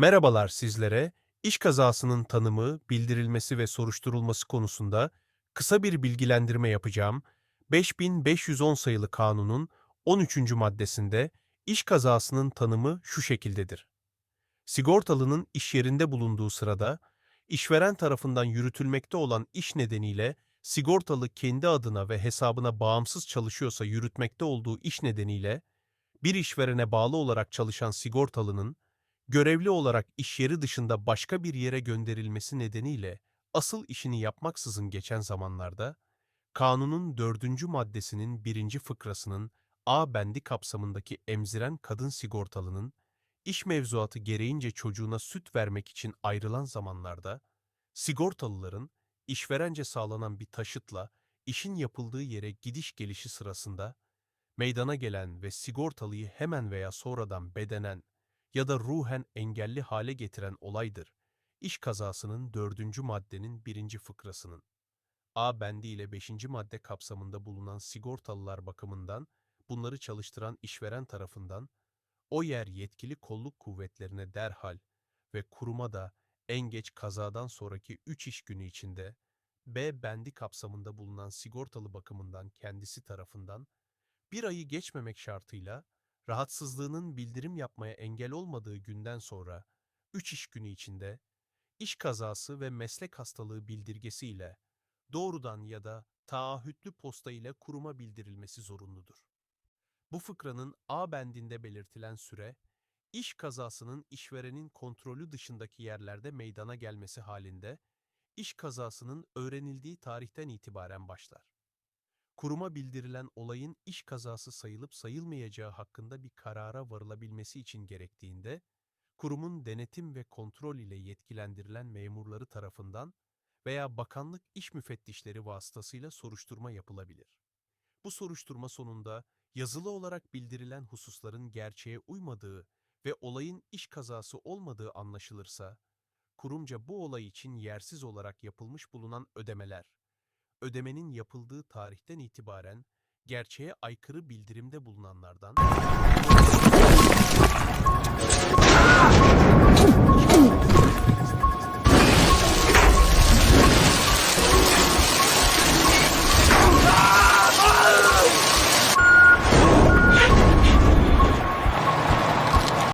Merhabalar sizlere. İş kazasının tanımı, bildirilmesi ve soruşturulması konusunda kısa bir bilgilendirme yapacağım. 5510 sayılı kanunun 13. maddesinde iş kazasının tanımı şu şekildedir. Sigortalının iş yerinde bulunduğu sırada işveren tarafından yürütülmekte olan iş nedeniyle sigortalı kendi adına ve hesabına bağımsız çalışıyorsa yürütmekte olduğu iş nedeniyle bir işverene bağlı olarak çalışan sigortalının görevli olarak iş yeri dışında başka bir yere gönderilmesi nedeniyle asıl işini yapmaksızın geçen zamanlarda, kanunun dördüncü maddesinin birinci fıkrasının A bendi kapsamındaki emziren kadın sigortalının, iş mevzuatı gereğince çocuğuna süt vermek için ayrılan zamanlarda, sigortalıların işverence sağlanan bir taşıtla işin yapıldığı yere gidiş gelişi sırasında, meydana gelen ve sigortalıyı hemen veya sonradan bedenen ya da ruhen engelli hale getiren olaydır. İş kazasının dördüncü maddenin birinci fıkrasının. A bendi ile beşinci madde kapsamında bulunan sigortalılar bakımından bunları çalıştıran işveren tarafından o yer yetkili kolluk kuvvetlerine derhal ve kuruma da en geç kazadan sonraki 3 iş günü içinde B bendi kapsamında bulunan sigortalı bakımından kendisi tarafından bir ayı geçmemek şartıyla rahatsızlığının bildirim yapmaya engel olmadığı günden sonra 3 iş günü içinde iş kazası ve meslek hastalığı bildirgesiyle doğrudan ya da taahhütlü posta ile kuruma bildirilmesi zorunludur. Bu fıkranın A bendinde belirtilen süre, iş kazasının işverenin kontrolü dışındaki yerlerde meydana gelmesi halinde, iş kazasının öğrenildiği tarihten itibaren başlar. Kuruma bildirilen olayın iş kazası sayılıp sayılmayacağı hakkında bir karara varılabilmesi için gerektiğinde, kurumun denetim ve kontrol ile yetkilendirilen memurları tarafından veya bakanlık iş müfettişleri vasıtasıyla soruşturma yapılabilir. Bu soruşturma sonunda yazılı olarak bildirilen hususların gerçeğe uymadığı ve olayın iş kazası olmadığı anlaşılırsa, kurumca bu olay için yersiz olarak yapılmış bulunan ödemeler, ödemenin yapıldığı tarihten itibaren gerçeğe aykırı bildirimde bulunanlardan